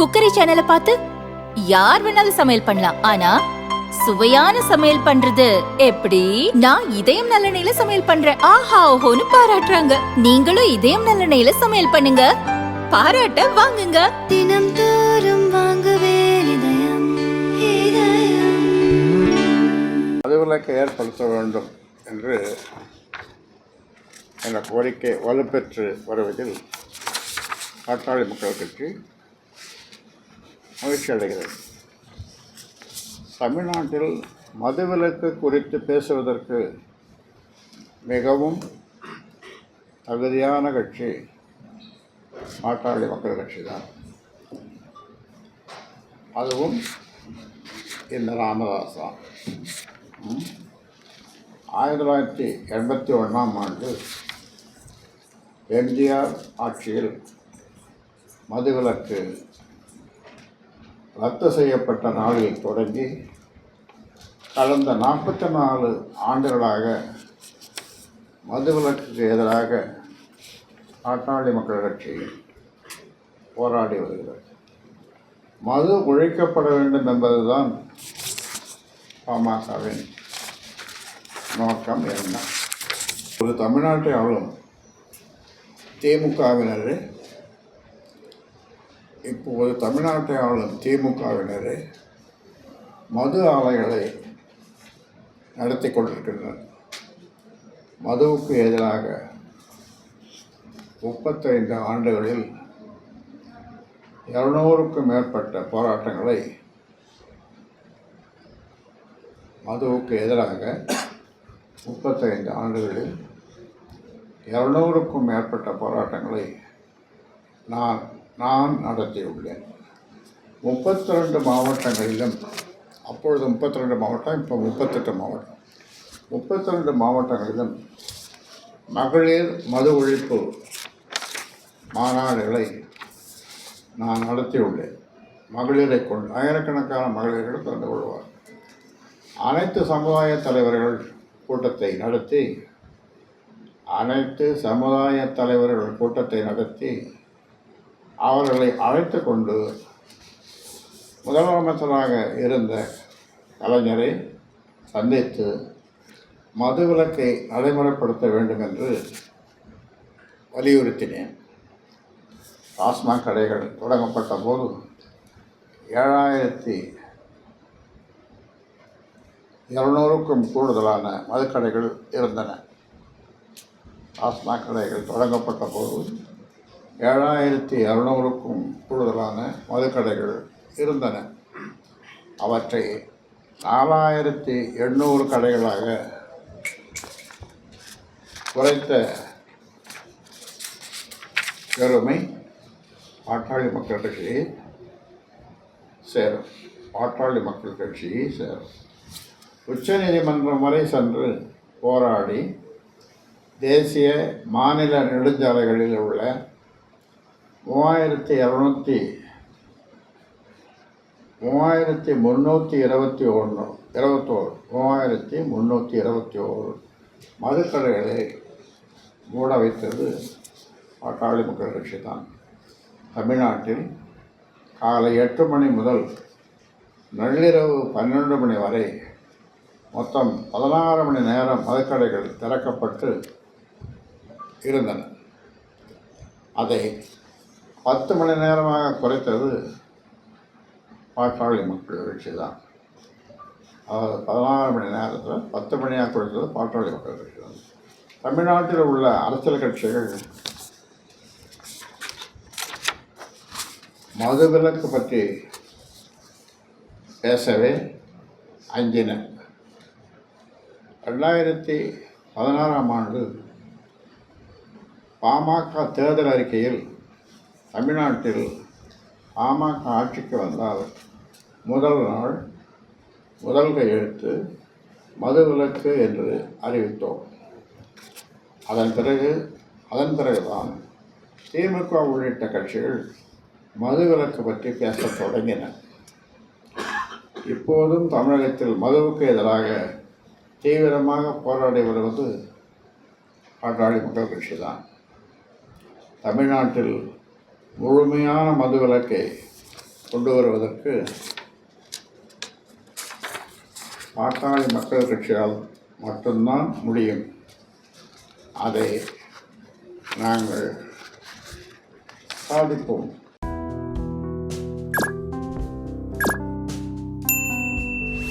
Cookery சேனலை பார்த்து யார் வேணாலும் சமையல் பண்ணலாம். ஆனா சுவையான சமையல் பண்றது எப்படி? நான் இதயம் நல்லெண்ணெயில சமையல் பண்றேன். ஆஹா ஓஹோன்னு பாராட்டுறாங்க. நீங்களும் இதயம் நல்லெண்ணெயில சமையல் பண்ணுங்க. பாராட்ட வாங்குங்க. தினம் தோறும் வாங்குவே மதுவிலக்கை ஏற்படுத்த வேண்டும் என்று என்ற கோரிக்கை வலுப்பெற்று வருவதில் பாட்டாளி மக்கள் கட்சி மகிழ்ச்சி அடைகிறது. தமிழ்நாட்டில் மதுவிலக்கு குறித்து பேசுவதற்கு மிகவும் தகுதியான கட்சி பாட்டாளி மக்கள் கட்சி தான். அதுவும் இந்த ராமதாஸ் தான். ஆயிரத்தி தொள்ளாயிரத்தி எண்பத்தி ஒன்றாம் ஆண்டு எம்ஜிஆர் ஆட்சியில் மதுவிலக்கு ரத்து செய்யப்பட்ட நாளில் தொடங்கி கடந்த நாற்பத்தி நாலு ஆண்டுகளாக மதுவிலக்குக்கு எதிராக பாட்டாளி மக்கள் கட்சி போராடி வருகிறது. மது ஒழிக்கப்பட வேண்டும் என்பதுதான் பாமகவின் நோக்கம் என்ன? ஒரு தமிழ்நாட்டை ஆளும் திமுகவினர் இப்போது தமிழ்நாட்டை ஆளும் திமுகவினர் மது ஆலைகளை நடத்தி கொண்டிருக்கின்றனர். மதுவுக்கு எதிராக முப்பத்தைந்து ஆண்டுகளில் இருநூறுக்கும் மேற்பட்ட போராட்டங்களை மதுவுக்கு எதிராக முப்பத்தைந்து ஆண்டுகளில் இருநூறுக்கும் மேற்பட்ட போராட்டங்களை நான் நான் நடத்தியுள்ளேன். முப்பத்தி ரெண்டு மாவட்டங்களிலும் அப்பொழுது முப்பத்தி ரெண்டு மாவட்டம் இப்போ முப்பத்தெட்டு மாவட்டம். முப்பத்தி ரெண்டு மாவட்டங்களிலும் மகளிர் மது ஒழிப்பு மாநாடுகளை நான் நடத்தியுள்ளேன். மகளிரை கொண்டு ஆயிரக்கணக்கான மகளிர்கள் கலந்து கொள்வார். அனைத்து சமுதாய தலைவர்கள் கூட்டத்தை நடத்தி அனைத்து சமுதாய தலைவர்கள் கூட்டத்தை நடத்தி அவர்களை அழைத்து கொண்டு முதலமைச்சராக இருந்த கலைஞரை சந்தித்து மதுவிலக்கை நடைமுறைப்படுத்த வேண்டும் என்று வலியுறுத்தினேன். டாஸ்மாக் கடைகள் தொடங்கப்பட்ட போது ஏழாயிரத்தி இருநூறுக்கும் கூடுதலான மதுக்கடைகள் இருந்தன. டாஸ்மாக் கடைகள் தொடங்கப்பட்ட போது ஏழாயிரத்தி இரநூறுக்கும் கூடுதலான மதுக்கடைகள் இருந்தன. அவற்றை நாலாயிரத்தி எண்ணூறு கடைகளாக குறைத்த பெருமை பாட்டாளி மக்கள் கட்சி சேரும். பாட்டாளி மக்கள் கட்சி சேரும். உச்சநீதிமன்றம் வரை சென்று போராடி தேசிய மாநில நெடுஞ்சாலைகளில் உள்ள மூவாயிரத்தி இரநூத்தி மூவாயிரத்தி முந்நூற்றி இருபத்தி ஒன்று இருபத்தோரு மூவாயிரத்தி முந்நூற்றி இருபத்தி ஓரு. மதுக்கடைகளை மூட வைத்தது பாட்டாளி மக்கள் கட்சி தான். தமிழ்நாட்டில் காலை எட்டு மணி முதல் நள்ளிரவு பன்னெண்டு மணி வரை மொத்தம் பதினாறு மணி நேரம் மதுக்கடைகள் திறக்கப்பட்டு இருந்தன. அதை பத்து மணி நேரமாக குறைத்தது பாட்டாளி மக்கள் கட்சி தான். அதாவது பதினாறு மணி நேரத்தில் பத்து மணியாக குறைத்தது பாட்டாளி மக்கள் கட்சி தான். தமிழ்நாட்டில் உள்ள அரசியல் கட்சிகள் மதுவிலக்கு பற்றி பேசவே அஞ்சின. ரெண்டாயிரத்தி பதினாறாம் ஆண்டு பாமக தேர்தல் அறிக்கையில் தமிழ்நாட்டில் பாமக ஆட்சிக்கு வந்தால் முதல் நாள் முதல் கையெழுத்து மதுவிலக்கு என்று அறிவித்தோம். அதன் பிறகு அதன் பிறகுதான் திமுக உள்ளிட்ட கட்சிகள் மதுவிலக்கு பற்றி பேசத் தொடங்கின. இப்போதும் தமிழகத்தில் மதுவுக்கு எதிராக தீவிரமாக போராடி வருவது பாட்டாளி மக்கள் கட்சி தான் தமிழ்நாட்டில் முழுமையான மது விலக்கை கொண்டு வருவதற்கு பாட்டாளி மக்கள் கட்சியால் மட்டும்தான் முடியும். அதை நாங்கள் சாதிப்போம்.